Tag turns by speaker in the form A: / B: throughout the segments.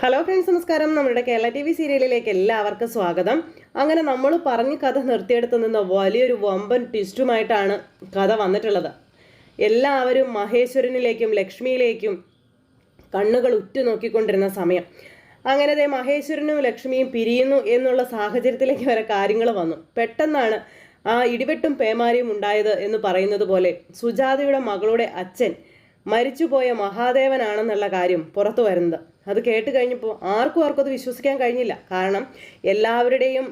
A: Hello friends നമസ്കാരം. നമ്മുടെ Kerala T V സീരിയലിലേക്ക് എല്ലാവർക്കും സ്വാഗതം. അങ്ങനെ നമ്മൾ പറഞ്ഞ് കഥ നിർത്തിയെടുത്ത് നിന്ന വലിയൊരു വമ്പൻ ട്വിസ്റ്റുമായിട്ടാണ് കഥ വന്നിട്ടുള്ളത്. എല്ലാവരും മഹേശ്വരനിലേക്കും ലക്ഷ്മിയിലേക്കും കണ്ണുകൾ ഉറ്റു നോക്കിക്കൊണ്ടിരുന്ന സമയം. അങ്ങനെ ദേ മഹേശ്വരനും ലക്ഷ്മിയും പിരിയുന്നു എന്നുള്ള സാഹചര്യത്തിലേക്ക് വരെ കാര്യങ്ങൾ വന്നു. പെട്ടെന്നാണ് ആ ഇടിവെട്ടും പേമാരിയും ഉണ്ടായത് എന്ന് പറയുന്നത് പോലെ സുജാതയുടെ മകളുടെ അച്ഛൻ മരിച്ചുപോയ മഹാദേവനാണെന്നുള്ള കാര്യം പുറത്തു വരുന്നത്. അത് കേട്ട് കഴിഞ്ഞപ്പോൾ ആർക്കും ആർക്കും അത് വിശ്വസിക്കാൻ കഴിഞ്ഞില്ല. കാരണം എല്ലാവരുടെയും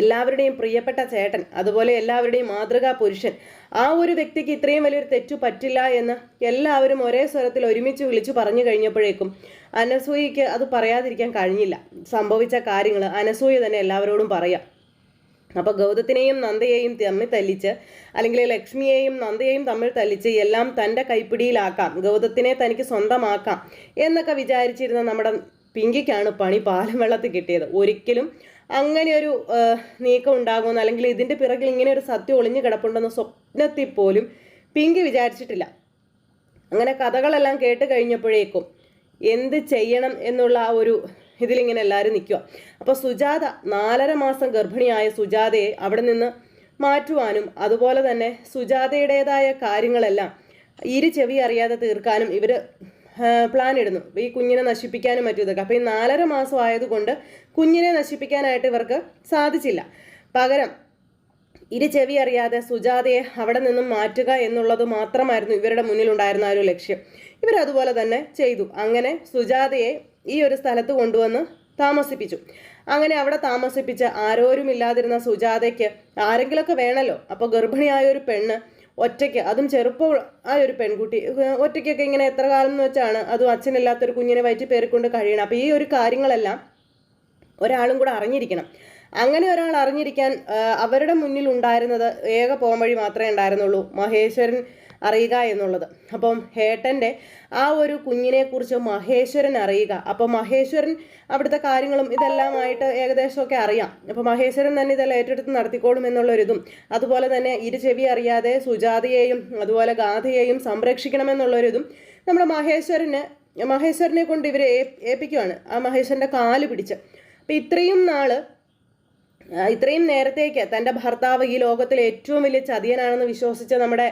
A: എല്ലാവരുടെയും പ്രിയപ്പെട്ട ചേട്ടൻ അതുപോലെ എല്ലാവരുടെയും മാതൃകാ പുരുഷൻ ആ ഒരു വ്യക്തിക്ക് ഇത്രയും വലിയൊരു തെറ്റു പറ്റില്ല എന്ന് എല്ലാവരും ഒരേ സ്വരത്തിൽ ഒരുമിച്ച് വിളിച്ചു പറഞ്ഞു കഴിഞ്ഞപ്പോഴേക്കും അനസൂയയ്ക്ക് അത് പറയാതിരിക്കാൻ കഴിഞ്ഞില്ല. സംഭവിച്ച കാര്യങ്ങൾ അനസൂയ തന്നെ എല്ലാവരോടും പറയാം. അപ്പോൾ ഗൗതത്തിനെയും നന്ദയെയും തമ്മിൽ തല്ലിച്ച് അല്ലെങ്കിൽ ലക്ഷ്മിയെയും നന്ദയെയും തമ്മിൽ തല്ലിച്ച് എല്ലാം തന്റെ കൈപ്പിടിയിലാക്കാം ഗൗതത്തിനെ തനിക്ക് സ്വന്തമാക്കാം എന്നൊക്കെ വിചാരിച്ചിരുന്ന നമ്മുടെ പിങ്കിക്കാണ് പണി പാലം വെള്ളത്തിൽ കിട്ടിയത്. ഒരിക്കലും അങ്ങനെ ഒരു നീക്കം ഉണ്ടാകുമെന്ന് അല്ലെങ്കിൽ ഇതിന്റെ പിറകിൽ ഇങ്ങനെ ഒരു സത്യം ഒളിഞ്ഞു കിടപ്പുണ്ടെന്ന് സ്വപ്നത്തിൽ പോലും പിങ്കി വിചാരിച്ചിട്ടില്ല. അങ്ങനെ കഥകളെല്ലാം കേട്ട് കഴിഞ്ഞപ്പോഴേക്കും എന്ത് ചെയ്യണം എന്നുള്ള ആ ഒരു ഇതിലിങ്ങനെ എല്ലാവരും നിൽക്കുക. അപ്പോൾ സുജാത നാലര മാസം ഗർഭിണിയായ സുജാതയെ അവിടെ നിന്ന് മാറ്റുവാനും അതുപോലെ തന്നെ സുജാതയുടേതായ കാര്യങ്ങളെല്ലാം ഇരു ചെവി അറിയാതെ തീർക്കാനും ഇവർ പ്ലാൻ ഇടുന്നു. ഈ കുഞ്ഞിനെ നശിപ്പിക്കാനും മറ്റും അപ്പോൾ ഈ നാലര മാസം ആയതുകൊണ്ട് കുഞ്ഞിനെ നശിപ്പിക്കാനായിട്ട് ഇവർക്ക് സാധിച്ചില്ല. പകരം ഇരു ചെവി അറിയാതെ സുജാതയെ അവിടെ നിന്നും മാറ്റുക എന്നുള്ളത് മാത്രമായിരുന്നു ഇവരുടെ മുന്നിലുണ്ടായിരുന്ന ഒരു ലക്ഷ്യം. ഇവരതുപോലെ തന്നെ ചെയ്തു. അങ്ങനെ സുജാതയെ ഈ ഒരു സ്ഥലത്ത് കൊണ്ടുവന്ന് താമസിപ്പിച്ചു. അങ്ങനെ അവിടെ താമസിപ്പിച്ച് ആരോരുമില്ലാതിരുന്ന സുജാതയ്ക്ക് ആരെങ്കിലുമൊക്കെ വേണമല്ലോ അപ്പോൾ ഗർഭിണിയായ ഒരു പെണ്ണ് ഒറ്റയ്ക്ക് അതും ചെറുപ്പം ആയ ഒരു പെൺകുട്ടി ഒറ്റയ്ക്കൊക്കെ ഇങ്ങനെ എത്ര കാലം എന്ന് വെച്ചാണ് അതും അച്ഛനില്ലാത്തൊരു കുഞ്ഞിനെ വയറ്റി പേറിക്കൊണ്ട് കഴിയണം. അപ്പോൾ ഈ ഒരു കാര്യങ്ങളെല്ലാം ഒരാളും കൂടെ അറിഞ്ഞിരിക്കണം. അങ്ങനെ ഒരാൾ അറിഞ്ഞിരിക്കാൻ അവരുടെ മുന്നിൽ ഉണ്ടായിരുന്നത് ഏക പോംവഴി മാത്രമേ ഉണ്ടായിരുന്നുള്ളൂ. മഹേശ്വരൻ അറിയുക എന്നുള്ളത്. അപ്പം ഹേട്ടന്റെ ആ ഒരു കുഞ്ഞിനെക്കുറിച്ച് മഹേശ്വരൻ അറിയുക. അപ്പം മഹേശ്വരൻ അവിടുത്തെ കാര്യങ്ങളും ഇതെല്ലാമായിട്ട് ഏകദേശമൊക്കെ അറിയാം. അപ്പം മഹേശ്വരൻ തന്നെ ഇതെല്ലാം ഏറ്റെടുത്ത് നടത്തിക്കോളും എന്നുള്ളൊരിതും. അതുപോലെ തന്നെ ഇരു ചെവി അറിയാതെ സുജാതയെയും അതുപോലെ ഗാഥയെയും സംരക്ഷിക്കണമെന്നുള്ളൊരിതും നമ്മൾ മഹേശ്വരന് മഹേശ്വരനെ കൊണ്ട് ഇവരെ ഏൽപ്പിക്കുകയാണ് ആ മഹേശ്വരന്റെ കാൽ പിടിച്ച്. അപ്പം ഇത്രയും നാൾ ഇത്രയും നേരത്തേക്ക് തന്റെ ഭർത്താവ് ഈ ലോകത്തിലെ ഏറ്റവും വലിയ ചതിയനാണെന്ന് വിശ്വസിച്ച നമ്മുടെ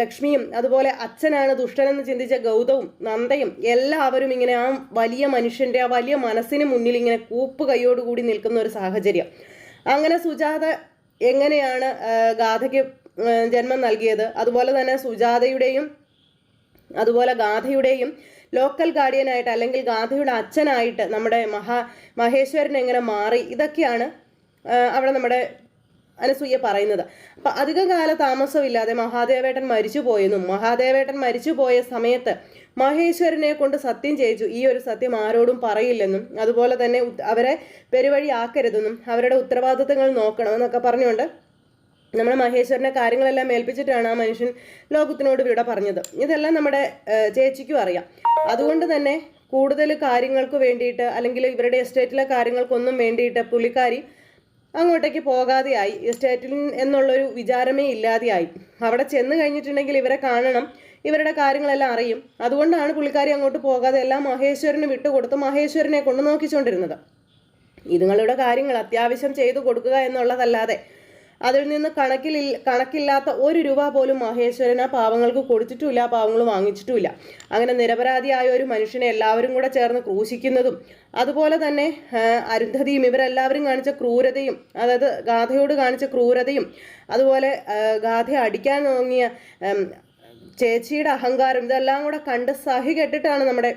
A: ലക്ഷ്മിയും അതുപോലെ അച്ഛനാണ് ദുഷ്ടനെന്ന് ചിന്തിച്ച ഗൗതവും നന്ദയും എല്ലാവരും ഇങ്ങനെ ആ വലിയ മനുഷ്യന്റെ ആ വലിയ മനസ്സിന് മുന്നിൽ ഇങ്ങനെ കൂപ്പ് കൈയോടുകൂടി നിൽക്കുന്ന ഒരു സാഹചര്യം. അങ്ങനെ സുജാത എങ്ങനെയാണ് ഗാഥയ്ക്ക് ജന്മം നൽകിയത്? അതുപോലെ തന്നെ സുജാതയുടെയും അതുപോലെ ഗാഥയുടെയും ലോക്കൽ ഗാർഡിയനായിട്ട് അല്ലെങ്കിൽ ഗാഥയുടെ അച്ഛനായിട്ട് നമ്മുടെ മഹാ മഹേശ്വരൻ എങ്ങനെ മാറി? ഇതൊക്കെയാണ് അവിടെ നമ്മുടെ അനസൂയ പറയുന്നത്. അപ്പൊ അധികകാല താമസമില്ലാതെ മഹാദേവേട്ടൻ മരിച്ചു പോയെന്നും മഹാദേവേട്ടൻ മരിച്ചു പോയ സമയത്ത് മഹേശ്വരനെ കൊണ്ട് സത്യം ചെയ്യിച്ചു. ഈ ഒരു സത്യം ആരോടും പറയില്ലെന്നും അതുപോലെ തന്നെ അവരെ പെരുവഴി ആക്കരുതെന്നും അവരുടെ ഉത്തരവാദിത്തങ്ങൾ നോക്കണമെന്നൊക്കെ പറഞ്ഞുകൊണ്ട് നമ്മുടെ മഹേശ്വരനെ കാര്യങ്ങളെല്ലാം ഏൽപ്പിച്ചിട്ടാണ് ആ മനുഷ്യൻ ലോകത്തിനോട് ഇവിടെ പറഞ്ഞത്. ഇതെല്ലാം നമ്മുടെ ചേച്ചിക്കും അറിയാം. അതുകൊണ്ട് തന്നെ കൂടുതൽ കാര്യങ്ങൾക്ക് വേണ്ടിയിട്ട് അല്ലെങ്കിൽ ഇവരുടെ എസ്റ്റേറ്റിലെ കാര്യങ്ങൾക്കൊന്നും വേണ്ടിയിട്ട് പുള്ളിക്കാരി അങ്ങോട്ടേക്ക് പോകാതെയായി. എസ്റ്റേറ്റിൽ എന്നുള്ളൊരു വിചാരമേ ഇല്ലാതെയായി. അവിടെ ചെന്ന് കഴിഞ്ഞിട്ടുണ്ടെങ്കിൽ ഇവരെ കാണണം. ഇവരുടെ കാര്യങ്ങളെല്ലാം അറിയും. അതുകൊണ്ടാണ് പുള്ളിക്കാരി അങ്ങോട്ട് പോകാതെ എല്ലാം മഹേശ്വരന് വിട്ടുകൊടുത്ത് മഹേശ്വരനെ കൊണ്ടു നോക്കിച്ചുകൊണ്ടിരുന്നത് ഇതുങ്ങളുടെ കാര്യങ്ങൾ അത്യാവശ്യം ചെയ്തു കൊടുക്കുക എന്നുള്ളതല്ലാതെ അതിൽ നിന്ന് കണക്കിൽ കണക്കില്ലാത്ത ഒരു രൂപ പോലും മഹേശ്വരൻ ആ പാവങ്ങൾക്ക് കൊടുത്തിട്ടുമില്ല പാവങ്ങൾ വാങ്ങിച്ചിട്ടുമില്ല. അങ്ങനെ നിരപരാധിയായ ഒരു മനുഷ്യനെ എല്ലാവരും കൂടെ ചേർന്ന് ക്രൂശിക്കുന്നതും അതുപോലെ തന്നെ അരുന്ധതിയും ഇവരെല്ലാവരും കാണിച്ച ക്രൂരതയും അതായത് ഗാഥയോട് കാണിച്ച ക്രൂരതയും അതുപോലെ ഗാഥയെ അടിക്കാൻ തോന്നിയ ചേച്ചിയുടെ അഹങ്കാരം ഇതെല്ലാം കൂടെ കണ്ട് സഹി കെട്ടിട്ടാണ് നമ്മുടെ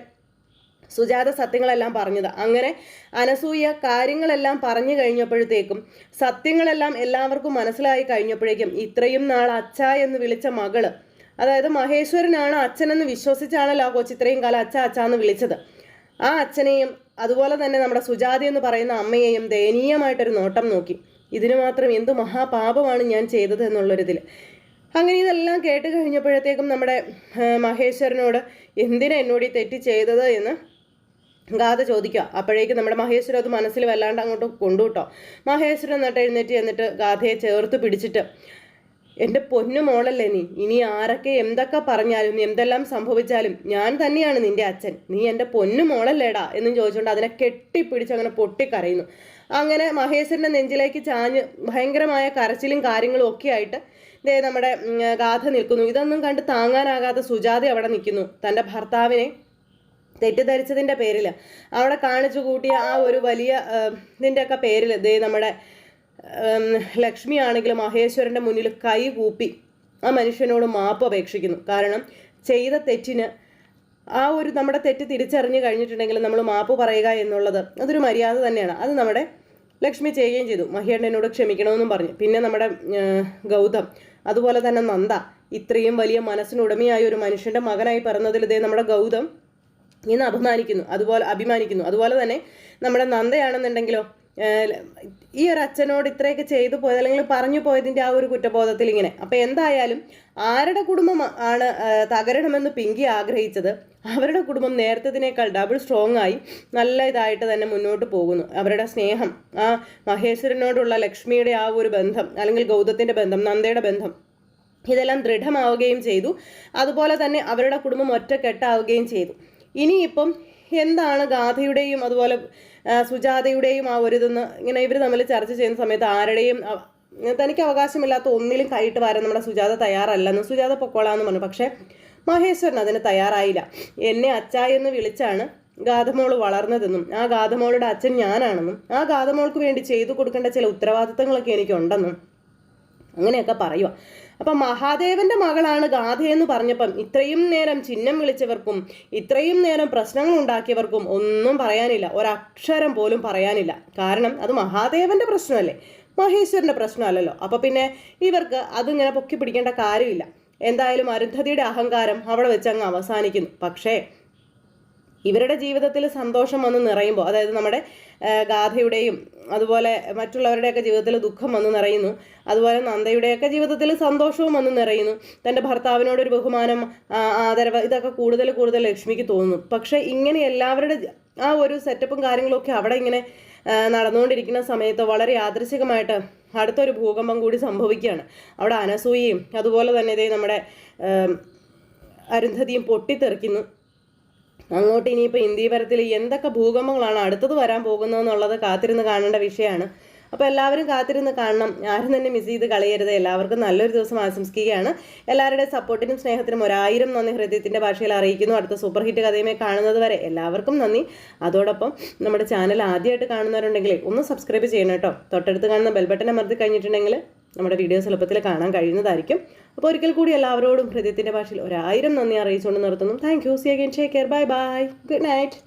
A: സുജാത സത്യങ്ങളെല്ലാം പറഞ്ഞത്. അങ്ങനെ അനസൂയ കാര്യങ്ങളെല്ലാം പറഞ്ഞു കഴിഞ്ഞപ്പോഴത്തേക്കും സത്യങ്ങളെല്ലാം എല്ലാവർക്കും മനസ്സിലായി കഴിഞ്ഞപ്പോഴേക്കും ഇത്രയും നാൾ അച്ഛ എന്ന് വിളിച്ച മകൾ അതായത് മഹേശ്വരനാണ് അച്ഛനെന്ന് വിശ്വസിച്ചാണല്ലോ ആ കൊച്ചു ഇത്രയും കാലം അച്ഛ അച്ഛ എന്ന് വിളിച്ചത്. ആ അച്ഛനെയും അതുപോലെ തന്നെ നമ്മുടെ സുജാതി എന്ന് പറയുന്ന അമ്മയെയും ദയനീയമായിട്ടൊരു നോട്ടം നോക്കി. ഇതിനു മാത്രം എന്ത് മഹാപാപമാണ് ഞാൻ ചെയ്തത് എന്നുള്ളൊരിതിൽ അങ്ങനെ ഇതെല്ലാം കേട്ട് കഴിഞ്ഞപ്പോഴത്തേക്കും നമ്മുടെ മഹേശ്വരനോട് എന്തിനാ എന്നോട് ഈ തെറ്റ് ചെയ്തത് എന്ന് ഗാഥ ചോദിക്കുക. അപ്പോഴേക്കും നമ്മുടെ മഹേശ്വരൻ അത് മനസ്സിൽ വല്ലാണ്ട് അങ്ങോട്ട് കൊണ്ടുവിട്ടോ. മഹേശ്വരൻ എന്നിട്ട് എഴുന്നേറ്റ് എന്നിട്ട് ഗാഥയെ ചേർത്ത് പിടിച്ചിട്ട് എന്റെ പൊന്നു മോളല്ലേ നീ? ഇനി ആരൊക്കെ എന്തൊക്കെ പറഞ്ഞാലും നീ എന്തെല്ലാം സംഭവിച്ചാലും ഞാൻ തന്നെയാണ് നിന്റെ അച്ഛൻ. നീ എന്റെ പൊന്നു മോളല്ലേടാ? എന്നും ചോദിച്ചുകൊണ്ട് അതിനെ കെട്ടിപ്പിടിച്ച് അങ്ങനെ പൊട്ടിക്കരയുന്നു. അങ്ങനെ മഹേശ്വരന്റെ നെഞ്ചിലേക്ക് ചാഞ്ഞ് ഭയങ്കരമായ കരച്ചിലും കാര്യങ്ങളും ഒക്കെ ആയിട്ട് ദേ നമ്മുടെ ഗാഥ നിൽക്കുന്നു. ഇതൊന്നും കണ്ട് താങ്ങാനാകാത്ത സുജാത അവിടെ നിൽക്കുന്നു. തന്റെ ഭർത്താവിനെ തെറ്റിദ്ധരിച്ചതിന്റെ പേരിൽ അവിടെ കാണിച്ചു കൂട്ടിയ ആ ഒരു വലിയ ഇതിന്റെയൊക്കെ പേരിൽ ദേ നമ്മുടെ ലക്ഷ്മി ആണെങ്കിലും മഹേശ്വരന്റെ മുന്നിൽ കൈ കൂപ്പി ആ മനുഷ്യനോട് മാപ്പ് അപേക്ഷിക്കുന്നു. കാരണം ചെയ്ത തെറ്റിന് ആ ഒരു നമ്മുടെ തെറ്റ് തിരിച്ചറിഞ്ഞു കഴിഞ്ഞിട്ടുണ്ടെങ്കിൽ നമ്മൾ മാപ്പ് പറയുക എന്നുള്ളത് അതൊരു മര്യാദ തന്നെയാണ്. അത് നമ്മുടെ ലക്ഷ്മി ചെയ്യുകയും ചെയ്തു. മഹിയണ്ണനോട് ക്ഷമിക്കണമെന്നും പറഞ്ഞു. പിന്നെ നമ്മുടെ ഗൗതം അതുപോലെ തന്നെ നന്ദ ഇത്രയും വലിയ മനസ്സിനുടമയായ ഒരു മനുഷ്യന്റെ മകനായി പറഞ്ഞതിൽ ഇതേ നമ്മുടെ ഗൗതം ഇന്ന് അഭിമാനിക്കുന്നു അതുപോലെ അഭിമാനിക്കുന്നു. അതുപോലെ തന്നെ നമ്മുടെ നന്ദയാണെന്നുണ്ടെങ്കിലോ ഈ ഒരു അച്ഛനോട് ഇത്രയൊക്കെ ചെയ്തു പോയത് അല്ലെങ്കിൽ പറഞ്ഞു പോയതിന്റെ ആ ഒരു കുറ്റബോധത്തിൽ ഇങ്ങനെ. അപ്പോൾ എന്തായാലും ആരുടെ കുടുംബം ആണ് തകരണമെന്ന് പിങ്കി ആഗ്രഹിച്ചത് അവരുടെ കുടുംബം നേരത്തേതിനേക്കാൾ ഡബിൾ സ്ട്രോങ് ആയി നല്ല ഇതായിട്ട് തന്നെ മുന്നോട്ട് പോകുന്നു. അവരുടെ സ്നേഹം ആ മഹേശ്വരനോടുള്ള ലക്ഷ്മിയുടെ ആ ഒരു ബന്ധം അല്ലെങ്കിൽ ഗൗതത്തിന്റെ ബന്ധം നന്ദയുടെ ബന്ധം ഇതെല്ലാം ദൃഢമാവുകയും ചെയ്തു. അതുപോലെ തന്നെ അവരുടെ കുടുംബം ഒറ്റക്കെട്ടാവുകയും ചെയ്തു. ഇനിയിപ്പം എന്താണ് ഗാഥയുടെയും അതുപോലെ സുജാതയുടെയും ആ ഒരു ഇതെന്ന് ഇങ്ങനെ ഇവർ തമ്മിൽ ചർച്ച ചെയ്യുന്ന സമയത്ത് ആരുടെയും തനിക്ക് അവകാശമില്ലാത്ത ഒന്നിലും കൈയിട്ട് വരാൻ നമ്മുടെ സുജാത തയ്യാറല്ലെന്ന് സുജാത പൊക്കോളാന്ന് പറഞ്ഞു. പക്ഷേ മഹേശ്വരൻ അതിന് തയ്യാറായില്ല. എന്നെ അച്ചായെന്ന് വിളിച്ചാണ് ഗാഥമോൾ വളർന്നതെന്നും ആ ഗാഥമോളുടെ അച്ഛൻ ഞാനാണെന്നും ആ ഗാഥമോൾക്ക് വേണ്ടി ചെയ്തു കൊടുക്കേണ്ട ചില ഉത്തരവാദിത്തങ്ങളൊക്കെ എനിക്കുണ്ടെന്നും അങ്ങനെയൊക്കെ പറയുക അപ്പം മഹാദേവന്റെ മകളാണ് ഗാഥയെന്ന് പറഞ്ഞപ്പം ഇത്രയും നേരം ചിഹ്നം വിളിച്ചവർക്കും ഇത്രയും നേരം പ്രശ്നങ്ങൾ ഉണ്ടാക്കിയവർക്കും ഒന്നും പറയാനില്ല. ഒരക്ഷരം പോലും പറയാനില്ല. കാരണം അത് മഹാദേവന്റെ പ്രശ്നമല്ലേ? മഹേശ്വരന്റെ പ്രശ്നമല്ലല്ലോ. അപ്പൊ പിന്നെ ഇവർക്ക് അതിങ്ങനെ പൊക്കി പിടിക്കേണ്ട കാര്യമില്ല. എന്തായാലും അരുന്ധതിയുടെ അഹങ്കാരം അവിടെ വെച്ച് അങ്ങ് അവസാനിക്കുന്നു. പക്ഷേ ഇവരുടെ ജീവിതത്തിൽ സന്തോഷം വന്ന് നിറയുമ്പോൾ അതായത് നമ്മുടെ ഗാഥയുടെയും അതുപോലെ മറ്റുള്ളവരുടെയൊക്കെ ജീവിതത്തിൽ ദുഃഖം വന്ന് നിറയുന്നു. അതുപോലെ നന്ദയുടെയൊക്കെ ജീവിതത്തിൽ സന്തോഷവും വന്ന് നിറയുന്നു. തന്റെ ഭർത്താവിനോടൊരു ബഹുമാനം ആദരവ് ഇതൊക്കെ കൂടുതൽ കൂടുതൽ ലക്ഷ്മിക്ക് തോന്നുന്നു. പക്ഷേ ഇങ്ങനെ എല്ലാവരുടെ ആ ഒരു സെറ്റപ്പും കാര്യങ്ങളൊക്കെ അവിടെ ഇങ്ങനെ നടന്നുകൊണ്ടിരിക്കുന്ന സമയത്ത് വളരെ യാദൃശികമായിട്ട് അടുത്തൊരു ഭൂകമ്പം കൂടി സംഭവിക്കുകയാണ്. അവിടെ അനസൂയയും അതുപോലെ തന്നെ ഇതേ നമ്മുടെ അരുന്ധതിയും പൊട്ടിത്തെറിക്കുന്നു. അങ്ങോട്ട് ഇനിയിപ്പോൾ ഇന്ത്യപരത്തിൽ എന്തൊക്കെ ഭൂകമ്പങ്ങളാണ് അടുത്തത് വരാൻ പോകുന്നതെന്നുള്ളത് കാത്തിരുന്ന് കാണേണ്ട വിഷയമാണ് അപ്പോൾ എല്ലാവരും കാത്തിരുന്ന് കാണണം. ആരും തന്നെ മിസ് ചെയ്ത് കളയരുത്. എല്ലാവർക്കും നല്ലൊരു ദിവസം ആശംസിക്കുകയാണ്. എല്ലാവരുടെയും സപ്പോർട്ടിനും സ്നേഹത്തിനും ഒരായിരം നന്ദി ഹൃദയത്തിന്റെ ഭാഷയിൽ അറിയിക്കുന്നു. അടുത്ത സൂപ്പർ ഹിറ്റ് കഥയുമായി കാണുന്നത് വരെ എല്ലാവർക്കും നന്ദി. അതോടൊപ്പം നമ്മുടെ ചാനൽ ആദ്യമായിട്ട് കാണുന്നവരുണ്ടെങ്കിൽ ഒന്ന് സബ്സ്ക്രൈബ് ചെയ്യണം കേട്ടോ. തൊട്ടടുത്ത് കാണുന്ന ബെൽ ബട്ടൺ അമർത്തി കഴിഞ്ഞിട്ടുണ്ടെങ്കിൽ നമ്മുടെ വീഡിയോസ് എളുപ്പത്തിൽ കാണാൻ കഴിയുന്നതായിരിക്കും. അപ്പോൾ ഒരിക്കൽ കൂടി എല്ലാവരോടും ഹൃദയത്തിന്റെ ഭാഷയിൽ ഒരായിരം നന്ദി അറിയിച്ചുകൊണ്ട് നിർത്തുന്നു. Thank you see again take care bye bye good night